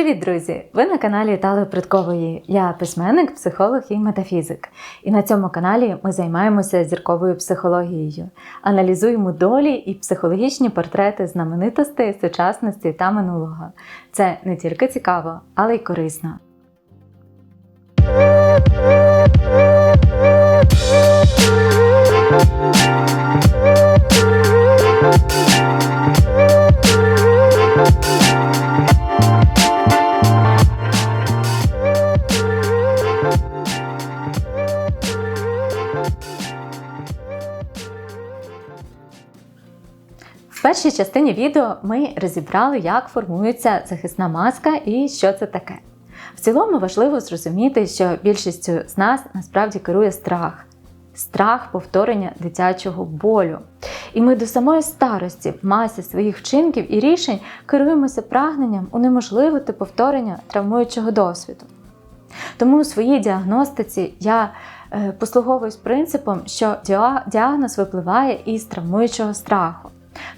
Привіт, друзі! Ви на каналі Тали Приткової. Я письменник, психолог і метафізик. І на цьому каналі ми займаємося зірковою психологією, аналізуємо долі і психологічні портрети знаменитостей, сучасності та минулого. Це не тільки цікаво, але й корисно. Першій частині відео ми розібрали, як формується захисна маска і що це таке. В цілому важливо зрозуміти, що більшістю з нас насправді керує страх. Страх повторення дитячого болю. І ми до самої старості в масі своїх вчинків і рішень керуємося прагненням унеможливити повторення травмуючого досвіду. Тому у своїй діагностиці я е, послуговуюсь принципом, що діагноз випливає із травмуючого страху.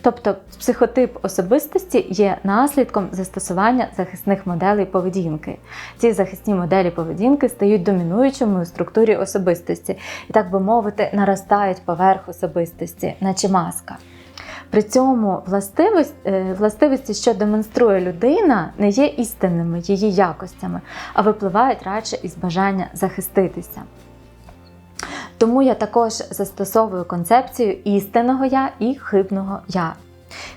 Тобто психотип особистості є наслідком застосування захисних моделей поведінки. Ці захисні моделі поведінки стають домінуючими у структурі особистості і, так би мовити, наростають поверх особистості, наче маска. При цьому властивість, е, властивості, що демонструє людина, не є істинними її якостями, а випливають радше із бажання захиститися. Тому я також застосовую концепцію істинного я і хибного я.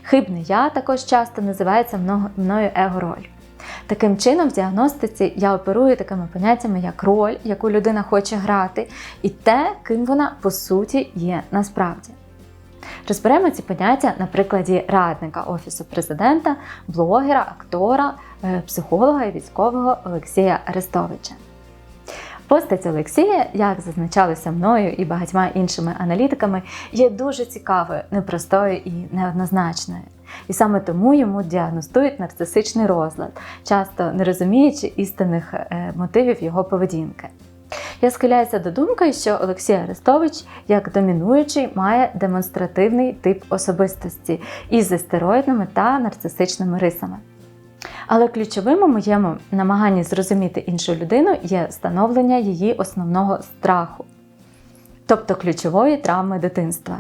Хибне я також часто називається мною его-роль. Таким чином, в діагностиці я оперую такими поняттями, як роль, яку людина хоче грати, і те, ким вона по суті є насправді. Розберемо ці поняття на прикладі радника Офісу президента, блогера, актора, е, психолога і військового Олексія Арестовича. Постать Олексія, як зазначалося мною і багатьма іншими аналітиками, є дуже цікавою, непростою і неоднозначною. І саме тому йому діагностують нарцисичний розлад, часто не розуміючи істинних е, мотивів його поведінки. Я схиляюся до думки, що Олексій Арестович, як домінуючий, має демонстративний тип особистості із естероїдними та нарцисичними рисами. Але ключовим у моєму намаганні зрозуміти іншу людину є становлення її основного страху, тобто ключової травми дитинства.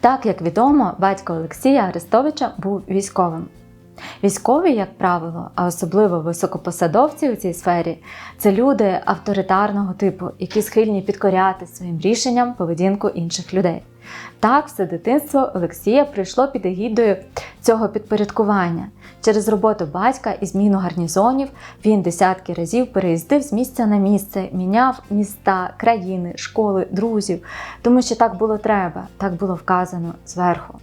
Так як відомо, батько Олексія Арестовича був військовим. Військові, як правило, а особливо високопосадовці у цій сфері, це люди авторитарного типу, які схильні підкоряти своїм рішенням поведінку інших людей. Так, все дитинство Олексія прийшло під егідою цього підпорядкування. Через роботу батька і зміну гарнізонів він десятки разів переїздив з місця на місце, міняв міста, країни, школи, друзів, тому що так було треба, так було вказано зверху.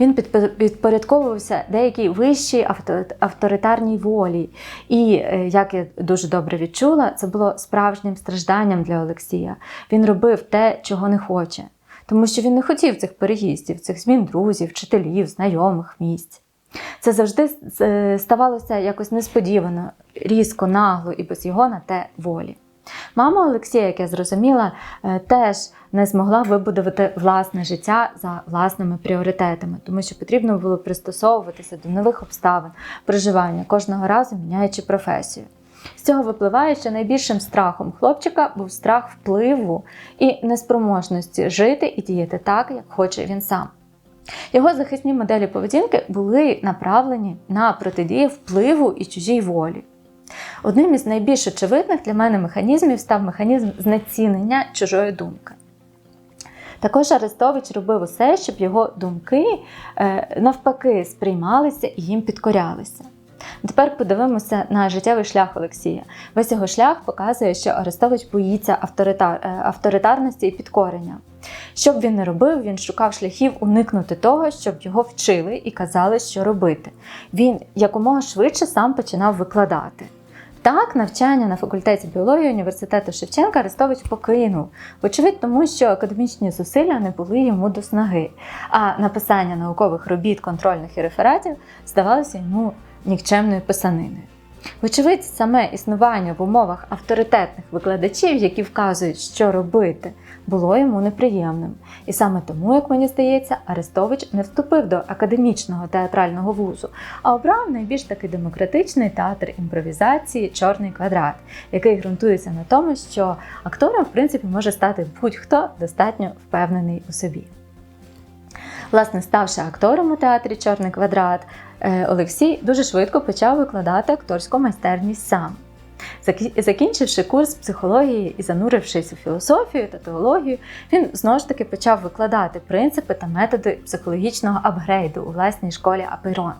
Він підп- підпорядковувався деякій вищій авторитарній волі. І, е, як я дуже добре відчула, це було справжнім стражданням для Олексія. Він робив те, чого не хоче, тому що він не хотів цих переїздів, цих змін друзів, вчителів, знайомих місць. Це завжди е, ставалося якось несподівано, різко, нагло і без його на те волі. Мама Олексія, як я зрозуміла, е, теж не змогла вибудувати власне життя за власними пріоритетами, тому що потрібно було пристосовуватися до нових обставин проживання, кожного разу міняючи професію. З цього випливає, що найбільшим страхом хлопчика був страх впливу і неспроможності жити і діяти так, як хоче він сам. Його захисні моделі поведінки були направлені на протидію впливу і чужій волі. Одним із найбільш очевидних для мене механізмів став механізм знецінення чужої думки. Також Арестович робив усе, щоб його думки е, навпаки сприймалися і їм підкорялися. Тепер подивимося на життєвий шлях Олексія. Весь його шлях показує, що Арестович боїться авторитар, е, авторитарності і підкорення. Що б він не робив, він шукав шляхів уникнути того, щоб його вчили і казали, що робити. Він якомога швидше сам починав викладати. Так, навчання на факультеті біології університету Шевченка Арестович покинув, вочевидь, тому що академічні зусилля не були йому до снаги, а написання наукових робіт, контрольних і рефератів здавалося йому нікчемною писаниною. Вочевидь, саме існування в умовах авторитетних викладачів, які вказують, що робити, було йому неприємним. І саме тому, як мені здається, Арестович не вступив до академічного театрального вузу, а обрав найбільш таки демократичний театр імпровізації Чорний квадрат, який ґрунтується на тому, що актором, в принципі, може стати будь-хто достатньо впевнений у собі. Власне, ставши актором у театрі Чорний квадрат, е, Олексій дуже швидко почав викладати акторську майстерність сам. Закі- Закінчивши курс психології і занурившись у філософію та теологію, він знову ж таки почав викладати принципи та методи психологічного апгрейду у власній школі Апейрон.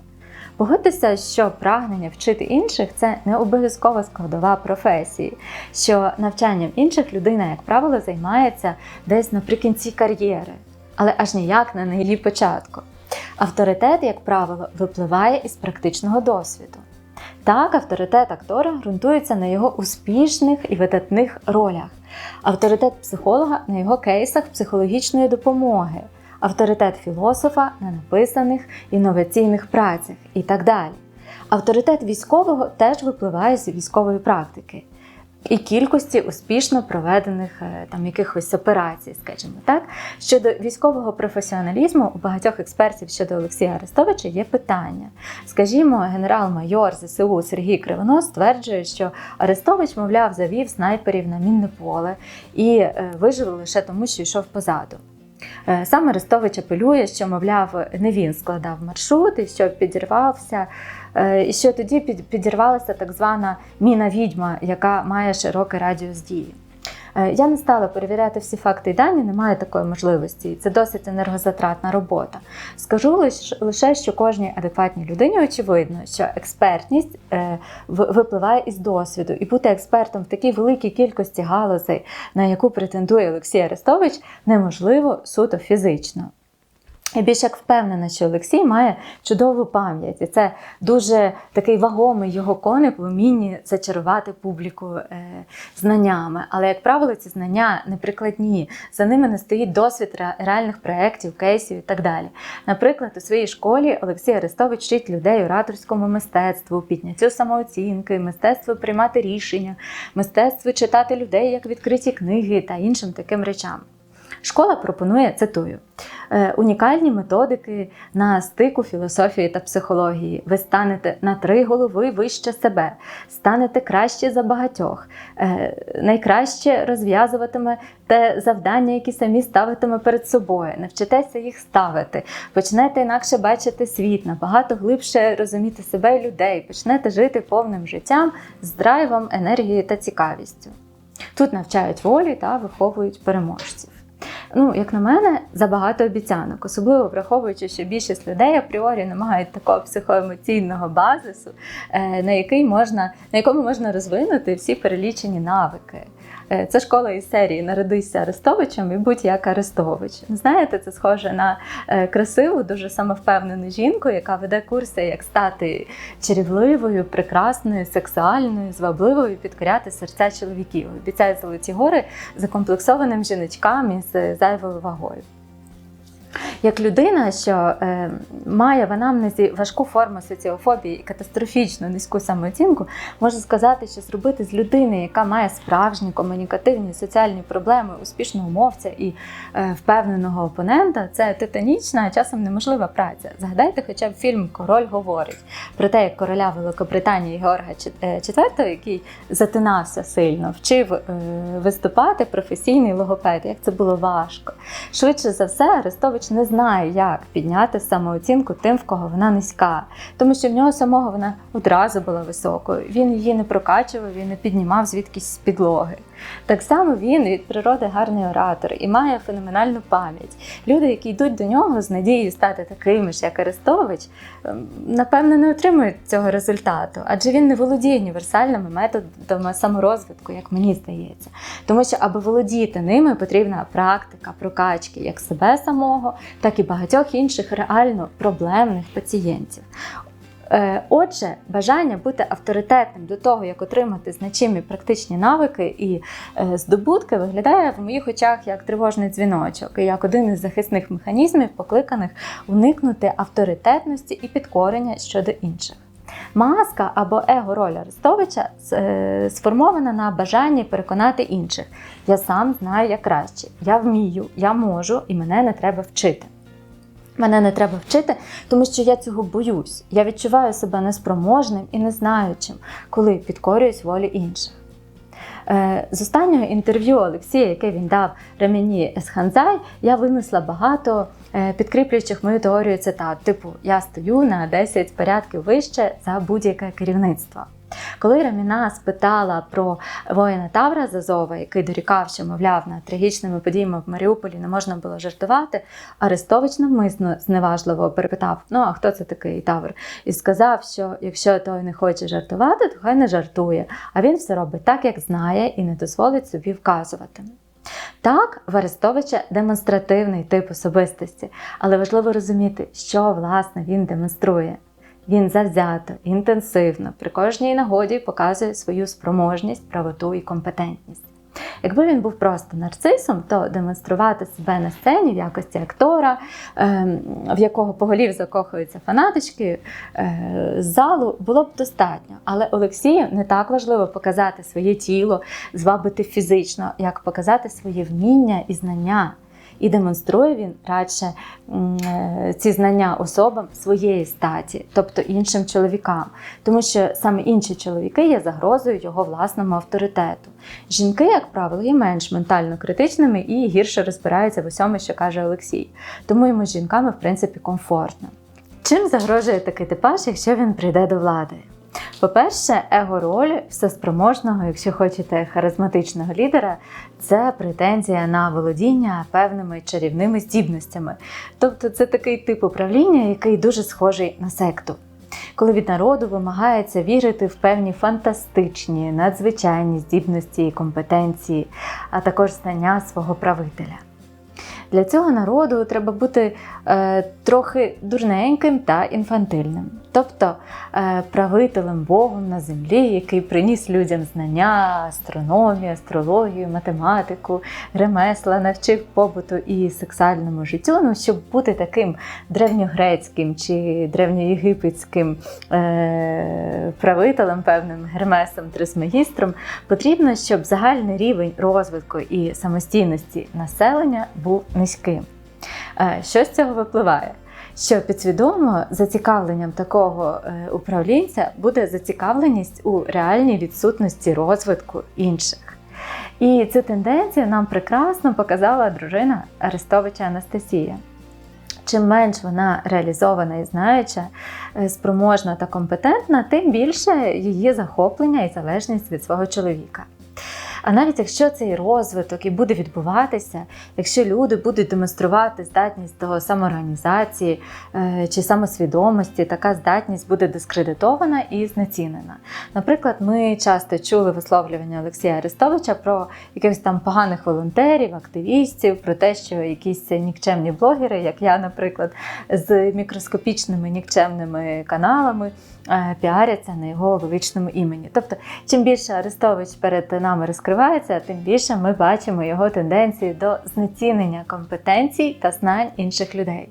Погодьтеся, що прагнення вчити інших це не обов'язкова складова професії, що навчанням інших людина, як правило, займається десь наприкінці кар'єри, але аж ніяк не на її початку. Авторитет, як правило, випливає із практичного досвіду. Так, авторитет актора ґрунтується на його успішних і видатних ролях, авторитет психолога на його кейсах психологічної допомоги, авторитет філософа на написаних інноваційних працях і так далі. Авторитет військового теж випливає з військової практики і кількості успішно проведених е, там якихось операцій, скажімо так. Щодо військового професіоналізму у багатьох експертів щодо Олексія Арестовича є питання. Скажімо, генерал-майор ЗСУ Сергій Кривонос стверджує, що Арестович, мовляв, завів снайперів на мінне поле і е, вижив лише тому, що йшов позаду. Е, Сам Арестович апелює, що, мовляв, не він складав маршрут і що підірвався, і що тоді підірвалася так звана міна відьма, яка має широкий радіус дії. Е, Я не стала перевіряти всі факти і дані, немає такої можливості. Це досить енергозатратна робота. Скажу лише, лише що кожній адекватній людині очевидно, що експертність е, випливає із досвіду, і бути експертом в такій великій кількості галузей, на яку претендує Олексій Арестович, неможливо суто фізично. Я більш як впевнена, що Олексій має чудову пам'ять, і це дуже такий вагомий його коник в умінні зачарувати публіку е, знаннями. Але, як правило, ці знання неприкладні. За ними не стоїть досвід реальних проєктів, кейсів і так далі. Наприклад, у своїй школі Олексій Арестович вчить людей ораторському мистецтву, підняттю самооцінки, мистецтву приймати рішення, мистецтву читати людей як відкриті книги та іншим таким речам. Школа пропонує, цитую, «Е, унікальні методики на стику філософії та психології. Ви станете на три голови вище себе, станете краще за багатьох, Е, найкраще розв'язуватиме те завдання, які самі ставитиме перед собою. Навчитеся їх ставити, почнете інакше бачити світ, набагато глибше розуміти себе і людей, почнете жити повним життям з драйвом, енергією та цікавістю. Тут навчають волі та виховують переможців. Ну, як на мене, забагато обіцянок, особливо враховуючи, що більшість людей апріорі не мають такого психоемоційного базису, е, на який можна, на якому можна розвинути всі перелічені навики. Е, Це школа із серії Народися Арестовичем і будь як Арестович. Знаєте, це схоже на е, красиву, дуже самовпевнену жінку, яка веде курси, як стати чарівливою, прекрасною, сексуальною, звабливою, підкоряти серця чоловіків. Обіцяє золоті гори закомплексованим жіночкам із зайвою вагою. Як людина, що е, має в анамнезі важку форму соціофобії і катастрофічно низьку самооцінку, можу сказати, що зробити з людини, яка має справжні комунікативні соціальні проблеми, успішного мовця і е, впевненого опонента, це титанічна, а часом неможлива праця. Згадайте хоча б фільм Король говорить про те, як короля Великобританії Георга IV, який затинався сильно, вчив е, виступати професійний логопед, як це було важко. Швидше за все, Арестович не знає, як підняти самооцінку тим, в кого вона низька, тому що в нього самого вона одразу була високою. Він її не прокачував, він не піднімав звідкись з підлоги. Так само він від природи гарний оратор і має феноменальну пам'ять. Люди, які йдуть до нього з надією стати такими ж, як Арестович, ем, напевно, не отримують цього результату, адже він не володіє універсальними методами саморозвитку, як мені здається. Тому що, аби володіти ними, потрібна практика прокачки як себе самого, так і багатьох інших реально проблемних пацієнтів. Е, Отже, бажання бути авторитетним до того, як отримати значимі практичні навики і е, здобутки, виглядає в моїх очах як тривожний дзвіночок, і як один із захисних механізмів, покликаних уникнути авторитетності і підкорення щодо інших. Маска або его-роль Арестовича е, сформована на бажанні переконати інших. Я сам знаю як краще, я вмію, я можу і мене не треба вчити. Мене не треба вчити, тому що я цього боюсь. Я відчуваю себе неспроможним і незнаючим, коли підкорююсь волі інших. Е, З останнього інтерв'ю Олексія, яке він дав Ремені Есханзай, я винесла багато підкріплюючих мою теорію цитат, типу Я стою на 10 порядків вище за будь-яке керівництво. Коли Раміна спитала про воїна Тавра з Азова, який дорікав, що, мовляв, над трагічними подіями в Маріуполі не можна було жартувати, Арестович навмисно зневажливо перепитав: Ну а хто це такий Тавр? І сказав, що якщо той не хоче жартувати, то хай не жартує. А він все робить так, як знає, і не дозволить собі вказувати. Так, в Арестовича демонстративний тип особистості, але важливо розуміти, що власне він демонструє. Він завзято, інтенсивно, при кожній нагоді показує свою спроможність, правоту і компетентність. Якби він був просто нарцисом, то демонструвати себе на сцені в якості актора, ем, в якого поголів закохуються фанаточки е, з залу, було б достатньо. Але Олексію не так важливо показати своє тіло, звабити фізично, як показати своє вміння і знання. І демонструє він радше е, ці знання особам своєї статі, тобто іншим чоловікам, тому що саме інші чоловіки є загрозою його власному авторитету. Жінки, як правило, є менш ментально критичними і гірше розбираються в усьому, що каже Олексій. Тому йому з жінками, в принципі, комфортно. Чим загрожує такий типаж, якщо він прийде до влади? По-перше, его-роль всеспроможного, якщо хочете, харизматичного лідера це претензія на володіння певними чарівними здібностями. Тобто це такий тип управління, який дуже схожий на секту. Коли від народу вимагається вірити в певні фантастичні, надзвичайні здібності і компетенції, а також знання свого правителя. Для цього народу треба бути е, трохи дурненьким та інфантильним, тобто е, правителем Богом на землі, який приніс людям знання, астрономію, астрологію, математику, ремесла, навчив побуту і сексуальному життю. Ну, щоб бути таким древньогрецьким чи древньоєгипетським е, правителем, певним гермесом, трисмегістром, потрібно, щоб загальний рівень розвитку і самостійності населення був низьким. Е, Що з цього випливає? Що підсвідомо зацікавленням такого е, управлінця буде зацікавленість у реальній відсутності розвитку інших. І цю тенденцію нам прекрасно показала дружина Арестовича Анастасія. Чим менш вона реалізована і знаюча, е, спроможна та компетентна, тим більше її захоплення і залежність від свого чоловіка. А навіть якщо цей розвиток і буде відбуватися, якщо люди будуть демонструвати здатність до самоорганізації е, чи самосвідомості, така здатність буде дискредитована і знецінена. Наприклад, ми часто чули висловлювання Олексія Арестовича про якихось там поганих волонтерів, активістів, про те, що якісь нікчемні блогери, як я, наприклад, з мікроскопічними нікчемними каналами е, піаряться на його величному імені. Тобто, чим більше Арестович перед нами розкривається, тим більше ми бачимо його тенденції до знецінення компетенцій та знань інших людей.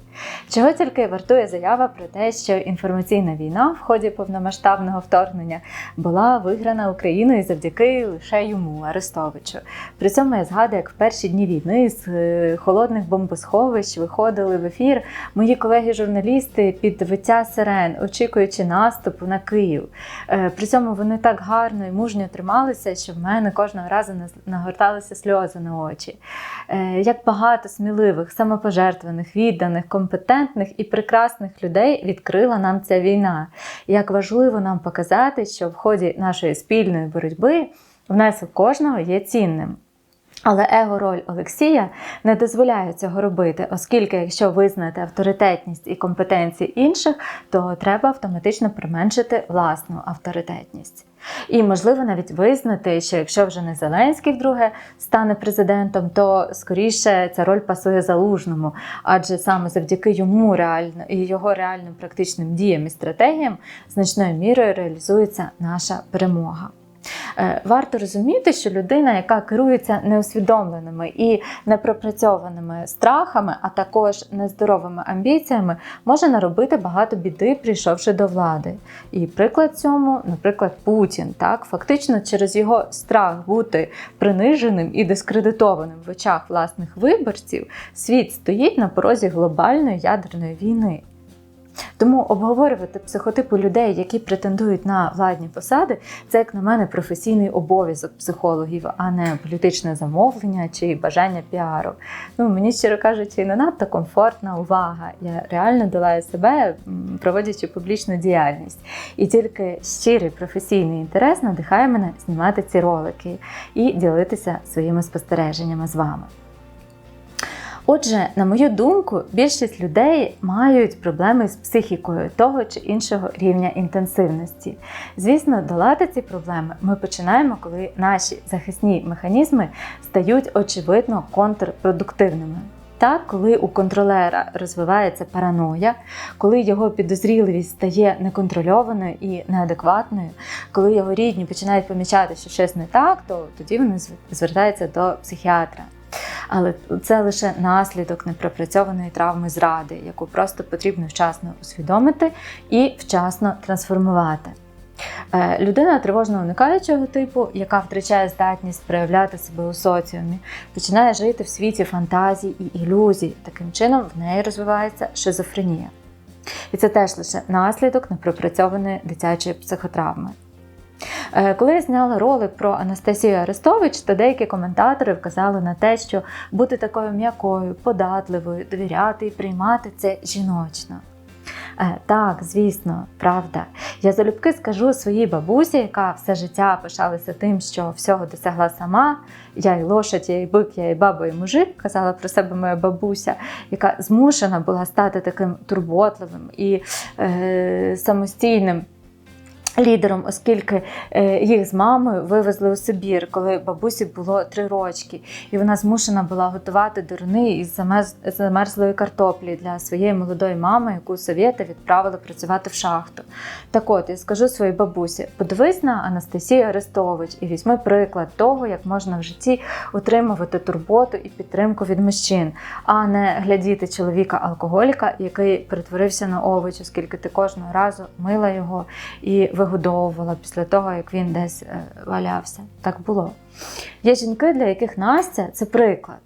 Чого тільки вартує заява про те, що інформаційна війна в ході повномасштабного вторгнення була виграна Україною завдяки лише йому, Арестовичу. При цьому я згадую, як в перші дні війни з е, холодних бомбосховищ виходили в ефір мої колеги-журналісти під виття сирен, очікуючи наступу на Київ. Е, При цьому вони так гарно і мужньо трималися, що в мене кожного разу нагорталися сльози на очі. Е, Як багато сміливих, самопожертваних, відданих, компетентних і прекрасних людей відкрила нам ця війна. Як важливо нам показати, що в ході нашої спільної боротьби внесок кожного є цінним. Але его-роль Олексія не дозволяє цього робити, оскільки, якщо визнати авторитетність і компетенції інших, то треба автоматично применшити власну авторитетність. І можливо навіть визнати, що якщо вже не Зеленський вдруге стане президентом, то скоріше ця роль пасує залужному, адже саме завдяки йому реально і його реальним практичним діям і стратегіям значною мірою реалізується наша перемога. Е, Варто розуміти, що людина, яка керується неусвідомленими і непропрацьованими страхами, а також нездоровими амбіціями, може наробити багато біди, прийшовши до влади. І приклад цьому, наприклад, Путін. Так, Фактично, через його страх бути приниженим і дискредитованим в очах власних виборців, світ стоїть на порозі глобальної ядерної війни. Тому обговорювати психотипи людей, які претендують на владні посади, це, як на мене, професійний обов'язок психологів, а не політичне замовлення чи бажання піару. Ну мені щиро кажучи, не надто комфортна увага. Я реально долаю себе, проводячи публічну діяльність. І тільки щирий професійний інтерес надихає мене знімати ці ролики і ділитися своїми спостереженнями з вами. Отже, на мою думку, більшість людей мають проблеми з психікою того чи іншого рівня інтенсивності. Звісно, долати ці проблеми ми починаємо, коли наші захисні механізми стають очевидно контрпродуктивними. Так, коли у контролера розвивається параноя, коли його підозріливість стає неконтрольованою і неадекватною, коли його рідні починають помічати, що щось не так, то тоді вони звертаються до психіатра. Але це лише наслідок непропрацьованої травми зради, яку просто потрібно вчасно усвідомити і вчасно трансформувати. Е, людина тривожно уникаючого типу, яка втрачає здатність проявляти себе у соціумі, починає жити в світі фантазій і ілюзій. Таким чином в неї розвивається шизофренія. І це теж лише наслідок непропрацьованої дитячої психотравми. Е, коли я зняла ролик про Анастасію Арестович, то деякі коментатори вказали на те, що бути такою м'якою, податливою, довіряти і приймати це жіночно. Е, так, звісно, правда. Я залюбки скажу своїй бабусі, яка все життя пишалася тим, що всього досягла сама. Я і лошадь, я і бик, я і баба, і мужик, казала про себе моя бабуся, яка змушена була стати таким турботливим і е, самостійним лідером, оскільки е, їх з мамою вивезли у Сибір, коли бабусі було три рочки, і вона змушена була готувати дурни із замерзлої картоплі для своєї молодої мами, яку совєти відправили працювати в шахту. Так от я скажу своїй бабусі: подивись на Анастасію Арестович і візьми приклад того, як можна в житті утримувати турботу і підтримку від мужчин, а не глядіти чоловіка-алкоголіка, який перетворився на овоч, оскільки ти кожного разу мила його і виглядала вигодовувала після того, як він десь е, валявся. Так було. Є жінки, для яких Настя це приклад.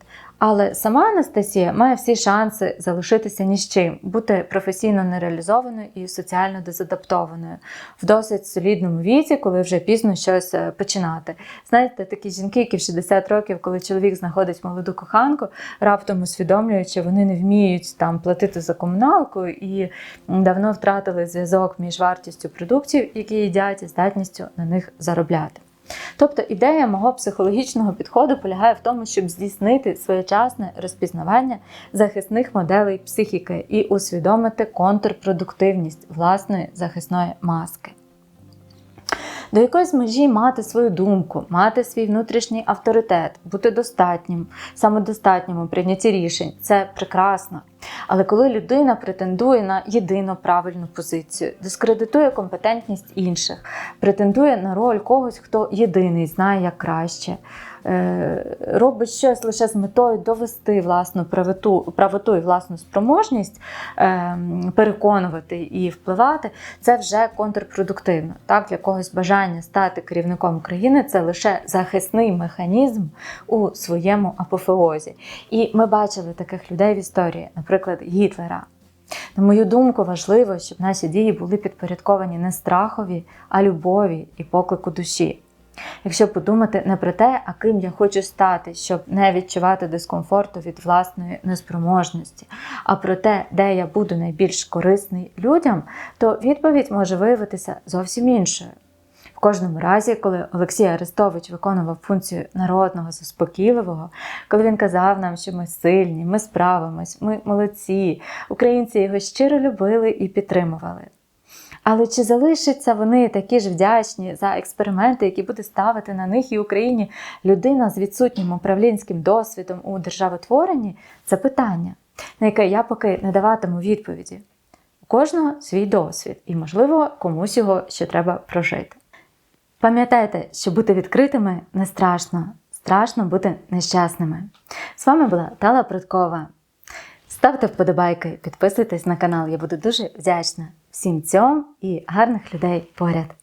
Але сама Анастасія має всі шанси залишитися ні з чим, бути професійно нереалізованою і соціально дезадаптованою в досить солідному віці, коли вже пізно щось е, починати. Знаєте, такі жінки, які в 60 років, коли чоловік знаходить молоду коханку, раптом усвідомлюючи, вони не вміють там платити за комуналку і давно втратили зв'язок між вартістю продуктів, які їдять, і здатністю на них заробляти. Тобто ідея мого психологічного підходу полягає в тому, щоб здійснити своєчасне розпізнавання захисних моделей психіки і усвідомити контрпродуктивність власної захисної маски до якоїсь межі мати свою думку, мати свій внутрішній авторитет, бути достатнім, самодостатнім у прийнятті рішень це прекрасно. Але коли людина претендує на єдину правильну позицію, дискредитує компетентність інших, претендує на роль когось, хто єдиний знає як краще. Е, робить щось лише з метою довести власну правоту, правоту і власну спроможність е, переконувати і впливати, це вже контрпродуктивно. Так, Для когось бажання стати керівником країни це лише захисний механізм у своєму апофеозі. І ми бачили таких людей в історії, наприклад, Гітлера. На мою думку, важливо, щоб наші дії були підпорядковані не страхові, а любові і поклику душі. Якщо подумати не про те, а ким я хочу стати, щоб не відчувати дискомфорту від власної неспроможності, а про те, де я буду найбільш корисний людям, то відповідь може виявитися зовсім іншою. В кожному разі, коли Олексій Арестович виконував функцію народного заспокійливого, коли він казав нам, що ми сильні, ми справимось, ми молодці, українці його щиро любили і підтримували. Але чи залишаться вони такі ж вдячні за експерименти, які буде ставити на них і Україні людина з відсутнім управлінським досвідом у державотворенні? Це питання, на яке я поки не даватиму відповіді. У кожного свій досвід, і, можливо, комусь його ще треба прожити. Пам'ятайте, що бути відкритими не страшно, страшно бути нещасними. З вами була Тала Прудкова. Ставте вподобайки, підписуйтесь на канал, я буду дуже вдячна всім цьому і гарних людей поряд.